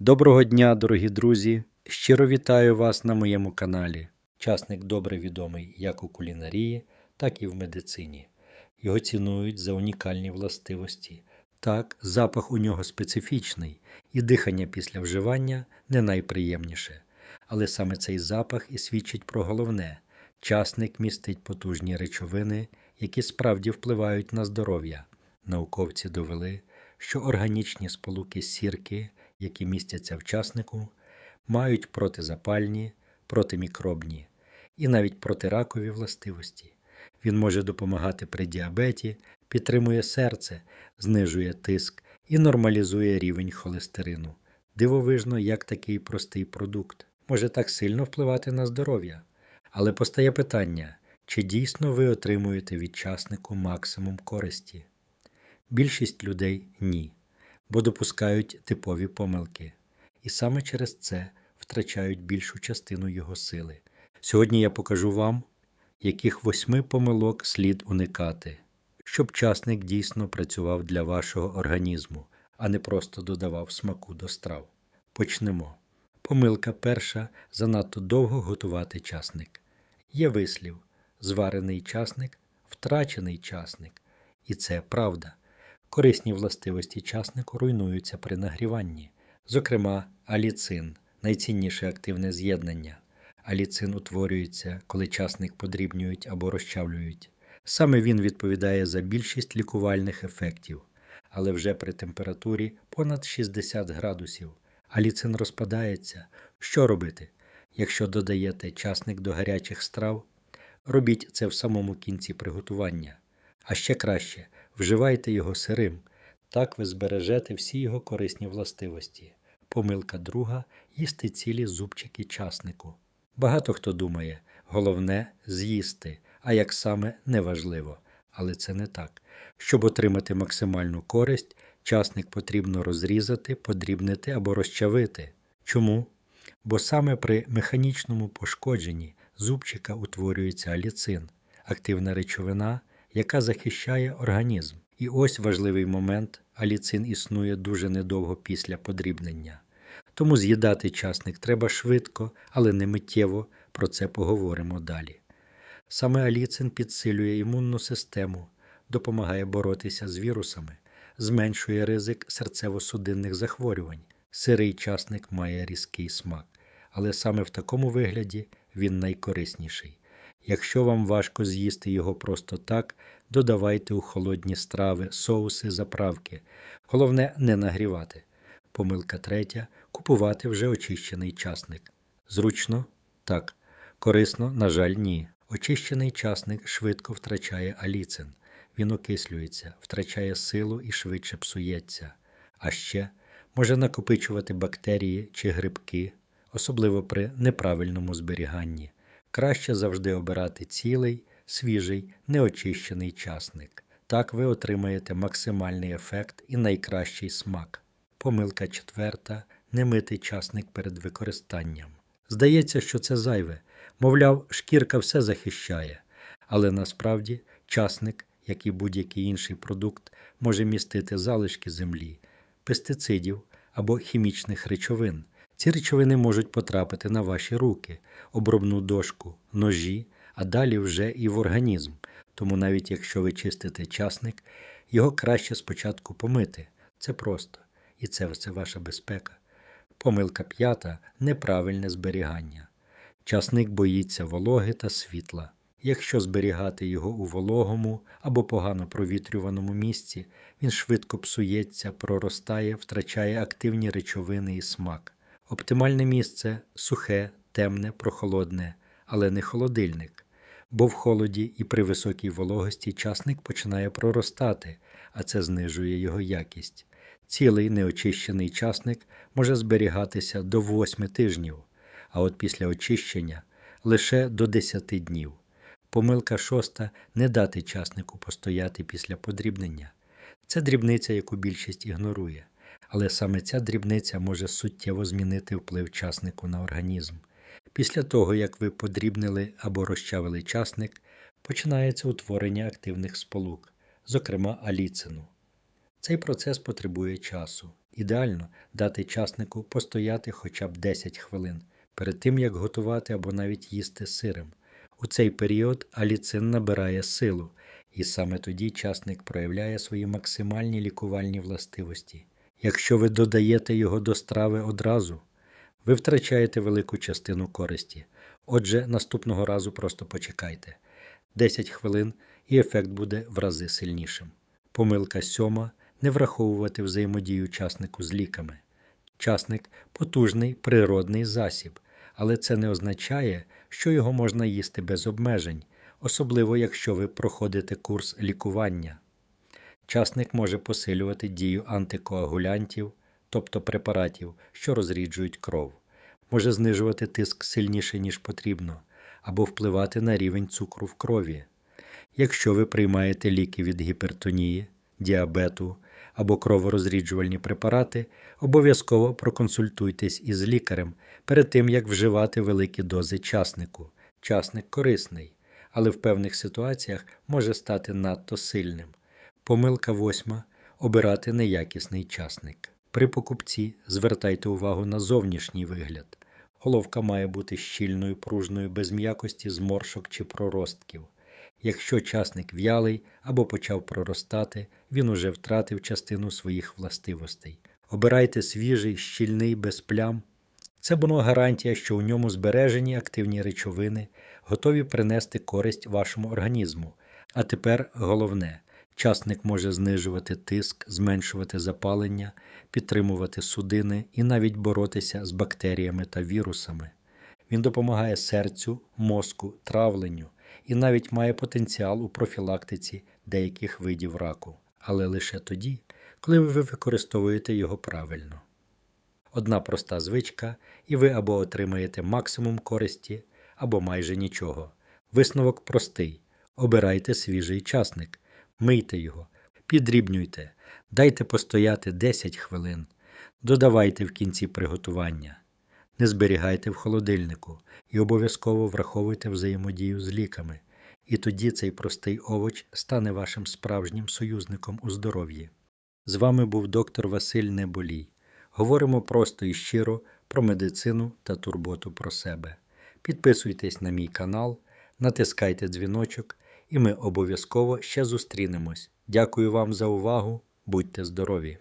Доброго дня, дорогі друзі! Щиро вітаю вас на моєму каналі. Часник добре відомий як у кулінарії, так і в медицині. Його цінують за унікальні властивості. Так, запах у нього специфічний, і дихання після вживання не найприємніше. Але саме цей запах і свідчить про головне: часник містить потужні речовини, які справді впливають на здоров'я. Науковці довели, що органічні сполуки сірки, які містяться в часнику, мають протизапальні, протимікробні і навіть протиракові властивості. Він може допомагати при діабеті, підтримує серце, знижує тиск і нормалізує рівень холестерину. Дивовижно, як такий простий продукт може так сильно впливати на здоров'я. Але постає питання, чи дійсно ви отримуєте від часнику максимум користі? Більшість людей ні, бо допускають типові помилки, і саме через це втрачають більшу частину його сили. Сьогодні я покажу вам, яких восьми помилок слід уникати, щоб часник дійсно працював для вашого організму, а не просто додавав смаку до страв. Почнемо. Помилка перша занадто довго готувати часник. Є вислів зварений часник, втрачений часник. І це правда. Корисні властивості часнику руйнуються при нагріванні, зокрема, аліцин найцінніше активне з'єднання. Аліцин утворюється, коли часник подрібнюють або розчавлюють. Саме він відповідає за більшість лікувальних ефектів, але вже при температурі понад 60 градусів. Аліцин розпадається. Що робити? Якщо додаєте часник до гарячих страв, робіть це в самому кінці приготування. А ще краще вживайте його сирим, так ви збережете всі його корисні властивості. Помилка друга їсти цілі зубчики часнику. Багато хто думає, головне з'їсти, а як саме неважливо. Але це не так. Щоб отримати максимальну користь, часник потрібно розрізати, подрібнити або розчавити. Чому? Бо саме при механічному пошкодженні зубчика утворюється аліцин, активна речовина, яка захищає організм. І ось важливий момент: аліцин існує дуже недовго після подрібнення. Тому з'їдати часник треба швидко, але не миттєво, про це поговоримо далі. Саме аліцин підсилює імунну систему, допомагає боротися з вірусами, зменшує ризик серцево-судинних захворювань. Сирий часник має різкий смак, але саме в такому вигляді він найкорисніший. Якщо вам важко з'їсти його просто так, додавайте у холодні страви, соуси, заправки. Головне не нагрівати. Помилка третя купувати вже очищений часник. Зручно? Так. Корисно, на жаль, ні. Очищений часник швидко втрачає аліцин. Він окислюється, втрачає силу і швидше псується. А ще може накопичувати бактерії чи грибки, особливо при неправильному зберіганні. Краще завжди обирати цілий, свіжий, неочищений часник. Так ви отримаєте максимальний ефект і найкращий смак. Помилка четверта не мити часник перед використанням. Здається, що це зайве, мовляв, шкірка все захищає, але насправді часник, як і будь-який інший продукт, може містити залишки землі, пестицидів або хімічних речовин. Ці речовини можуть потрапити на ваші руки, обробну дошку, ножі, а далі вже і в організм. Тому навіть якщо ви чистите часник, його краще спочатку помити. Це просто. І це все ваша безпека. Помилка п'ята неправильне зберігання. Часник боїться вологи та світла. Якщо зберігати його у вологому або погано провітрюваному місці, він швидко псується, проростає, втрачає активні речовини і смак. Оптимальне місце сухе, темне, прохолодне, але не холодильник, бо в холоді і при високій вологості часник починає проростати, а це знижує його якість. Цілий неочищений часник може зберігатися до 8 тижнів, а от після очищення лише до 10 днів. Помилка шоста не дати часнику постояти після подрібнення. Це дрібниця, яку більшість ігнорує, але саме ця дрібниця може суттєво змінити вплив часнику на організм. Після того, як ви подрібнили або розчавили часник, починається утворення активних сполук, зокрема аліцину. Цей процес потребує часу, Ідеально дати часнику постояти хоча б 10 хвилин перед тим, як готувати або навіть їсти сирим. У цей період аліцин набирає силу, і саме тоді часник проявляє свої максимальні лікувальні властивості. Якщо ви додаєте його до страви одразу, ви втрачаєте велику частину користі. Отже, наступного разу просто почекайте 10 хвилин, і ефект буде в рази сильнішим. Помилка сьома не враховувати взаємодію часнику з ліками. Часник потужний природний засіб, але це не означає, що його можна їсти без обмежень, особливо якщо ви проходите курс лікування. Часник може посилювати дію антикоагулянтів, тобто препаратів, що розріджують кров, може знижувати тиск сильніше, ніж потрібно, або впливати на рівень цукру в крові. Якщо ви приймаєте ліки від гіпертонії, діабету або кроворозріджувальні препарати, обов'язково проконсультуйтесь із лікарем перед тим, як вживати великі дози часнику. Часник корисний, але в певних ситуаціях може стати надто сильним. Помилка восьма обирати неякісний часник. При покупці звертайте увагу на зовнішній вигляд. Головка має бути щільною, пружною, без м'якості, зморшок чи проростків. Якщо часник в'ялий або почав проростати, він уже втратив частину своїх властивостей. Обирайте свіжий, щільний, без плям. Це воно гарантія, що у ньому збережені активні речовини, готові принести користь вашому організму. А тепер головне: часник може знижувати тиск, зменшувати запалення, підтримувати судини і навіть боротися з бактеріями та вірусами. Він допомагає серцю, мозку, травленню і навіть має потенціал у профілактиці деяких видів раку, але лише тоді, коли ви використовуєте його правильно. Одна проста звичка, і ви або отримаєте максимум користі, або майже нічого. Висновок простий: обирайте свіжий часник, мийте його, підрібнюйте, дайте постояти 10 хвилин, додавайте в кінці приготування. Не зберігайте в холодильнику і обов'язково враховуйте взаємодію з ліками, і тоді цей простий овоч стане вашим справжнім союзником у здоров'ї. З вами був доктор Василь Неболій. Говоримо просто і щиро про медицину та турботу про себе. Підписуйтесь на мій канал, натискайте дзвіночок, і ми обов'язково ще зустрінемось. Дякую вам за увагу, будьте здорові!